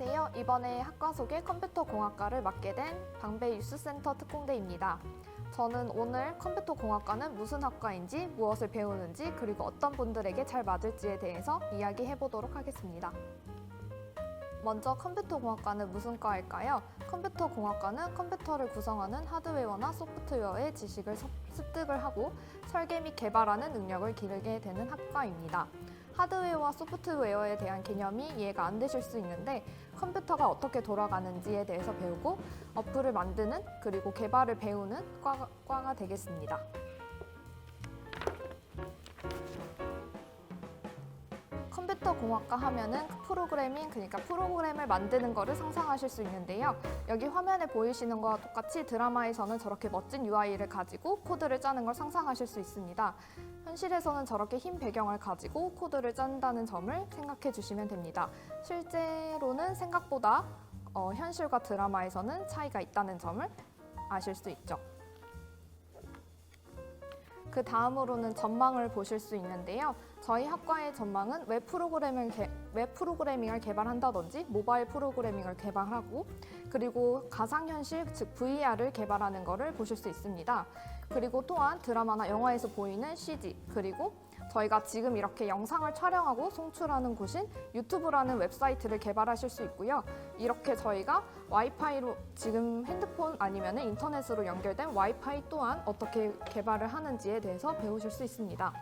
안녕하세요. 이번에 학과 소개 컴퓨터 공학과를 맡게 된 방배 유스센터 특공대입니다. 저는 오늘 컴퓨터 공학과는 무슨 학과인지, 무엇을 배우는지, 그리고 어떤 분들에게 잘 맞을지에 대해서 이야기해 보도록 하겠습니다. 먼저 컴퓨터 공학과는 무슨 과일까요? 컴퓨터 공학과는 컴퓨터를 구성하는 하드웨어나 소프트웨어의 지식을 습- 습득을 하고 설계 및 개발하는 능력을 기르게 되는 학과입니다. 하드웨어와 소프트웨어에 대한 개념이 이해가 안 되실 수 있는데 컴퓨터가 어떻게 돌아가는지에 대해서 배우고 어플을 만드는 그리고 개발을 배우는 과가, 과가 되겠습니다. 컴퓨터 공학과 하면은 그 프로그래밍 그러니까 프로그램을 만드는 거를 상상하실 수 있는데요. 여기 화면에 보이시는 거와 똑같이 드라마에서는 저렇게 멋진 UI를 가지고 코드를 짜는 걸 상상하실 수 있습니다. 현실에서는 저렇게 흰 배경을 가지고 코드를 짠다는 점을 생각해 주시면 됩니다. 실제로는 생각보다 어, 현실과 드라마에서는 차이가 있다는 점을 아실 수 있죠. 그 다음으로는 전망을 보실 수 있는데요. 저희 학과의 전망은 웹 프로그래밍을, 개, 웹 프로그래밍을 개발한다든지 모바일 프로그래밍을 개발하고 그리고 가상현실 즉 VR을 개발하는 것을 보실 수 있습니다. 그리고 또한 드라마나 영화에서 보이는 CG 그리고 저희가 지금 이렇게 영상을 촬영하고 송출하는 곳인 유튜브라는 웹사이트를 개발하실 수 있고요. 이렇게 저희가 와이파이로 지금 핸드폰 아니면 인터넷으로 연결된 와이파이 또한 어떻게 개발을 하는지에 대해서 배우실 수 있습니다.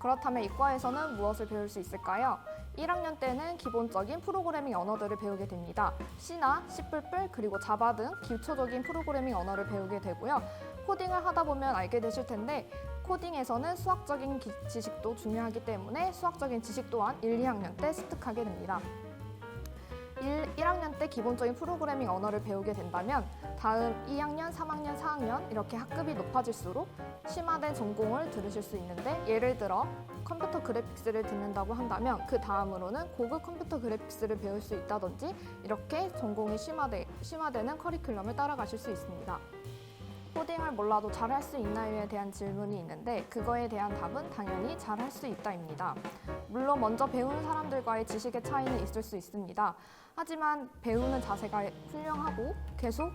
그렇다면 이과에서는 무엇을 배울 수 있을까요? 1학년 때는 기본적인 프로그래밍 언어들을 배우게 됩니다. C나 C++ 그리고 자바 등 기초적인 프로그래밍 언어를 배우게 되고요. 코딩을 하다 보면 알게 되실 텐데 코딩에서는 수학적인 기- 지식도 중요하기 때문에 수학적인 지식 또한 1, 2학년 때 습득하게 됩니다. 1, 1학년 때 기본적인 프로그래밍 언어를 배우게 된다면 다음 2학년, 3학년, 4학년 이렇게 학급이 높아질수록 심화된 전공을 들으실 수 있는데 예를 들어 컴퓨터 그래픽스를 듣는다고 한다면 그 다음으로는 고급 컴퓨터 그래픽스를 배울 수 있다든지 이렇게 전공이 심화되, 심화되는 커리큘럼을 따라가실 수 있습니다. 코딩을 몰라도 잘할 수 있나요에 대한 질문이 있는데 그거에 대한 답은 당연히 잘할 수 있다입니다. 물론 먼저 배우는 사람들과의 지식의 차이는 있을 수 있습니다. 하지만 배우는 자세가 훌륭하고 계속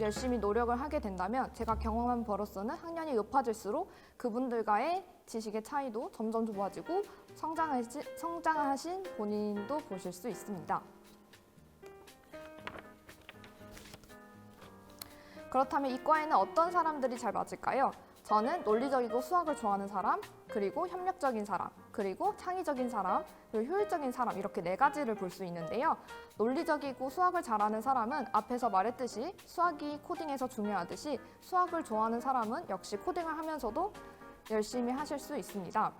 열심히 노력을 하게 된다면 제가 경험한 바로서는 학년이 높아질수록 그분들과의 지식의 차이도 점점 좁아지고 성장하시, 성장하신 본인도 보실 수 있습니다. 그렇다면 이과에는 어떤 사람들이 잘 맞을까요? 저는 논리적이고 수학을 좋아하는 사람, 그리고 협력적인 사람, 그리고 창의적인 사람, 그리고 효율적인 사람 이렇게 네 가지를 볼 수 있는데요. 논리적이고 수학을 잘하는 사람은 앞에서 말했듯이 수학이 코딩에서 중요하듯이 수학을 좋아하는 사람은 역시 코딩을 하면서도 열심히 하실 수 있습니다.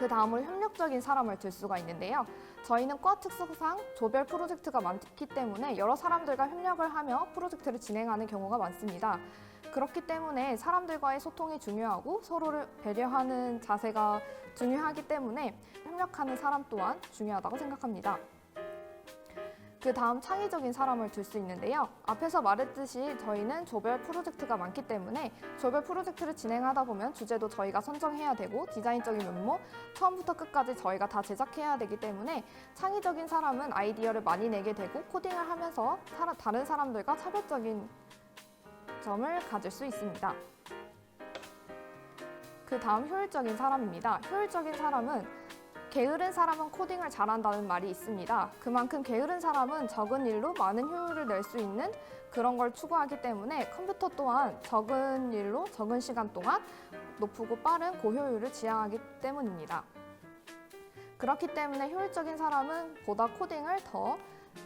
그 다음으로 협력적인 사람을 들 수가 있는데요. 저희는 과 특성상 조별 프로젝트가 많기 때문에 여러 사람들과 협력을 하며 프로젝트를 진행하는 경우가 많습니다. 그렇기 때문에 사람들과의 소통이 중요하고 서로를 배려하는 자세가 중요하기 때문에 협력하는 사람 또한 중요하다고 생각합니다. 그 다음 창의적인 사람을 둘 수 있는데요. 앞에서 말했듯이 저희는 조별 프로젝트가 많기 때문에 조별 프로젝트를 진행하다 보면 주제도 저희가 선정해야 되고 디자인적인 면모 처음부터 끝까지 저희가 다 제작해야 되기 때문에 창의적인 사람은 아이디어를 많이 내게 되고 코딩을 하면서 다른 사람들과 차별적인 점을 가질 수 있습니다. 그 다음 효율적인 사람입니다. 효율적인 사람은 게으른 사람은 코딩을 잘한다는 말이 있습니다. 그만큼 게으른 사람은 적은 일로 많은 효율을 낼 수 있는 그런 걸 추구하기 때문에 컴퓨터 또한 적은 일로 적은 시간 동안 높고 빠른 고효율을 지향하기 때문입니다. 그렇기 때문에 효율적인 사람은 보다 코딩을 더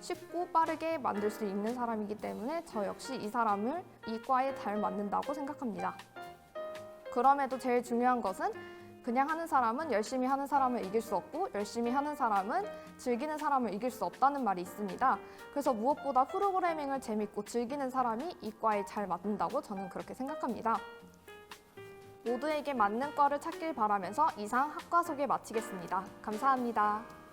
쉽고 빠르게 만들 수 있는 사람이기 때문에 저 역시 이 사람을 이 과에 잘 맞는다고 생각합니다. 그럼에도 제일 중요한 것은 그냥 하는 사람은 열심히 하는 사람을 이길 수 없고 열심히 하는 사람은 즐기는 사람을 이길 수 없다는 말이 있습니다. 그래서 무엇보다 프로그래밍을 재밌고 즐기는 사람이 이 과에 잘 맞는다고 저는 그렇게 생각합니다. 모두에게 맞는 과를 찾길 바라면서 이상 학과 소개 마치겠습니다. 감사합니다.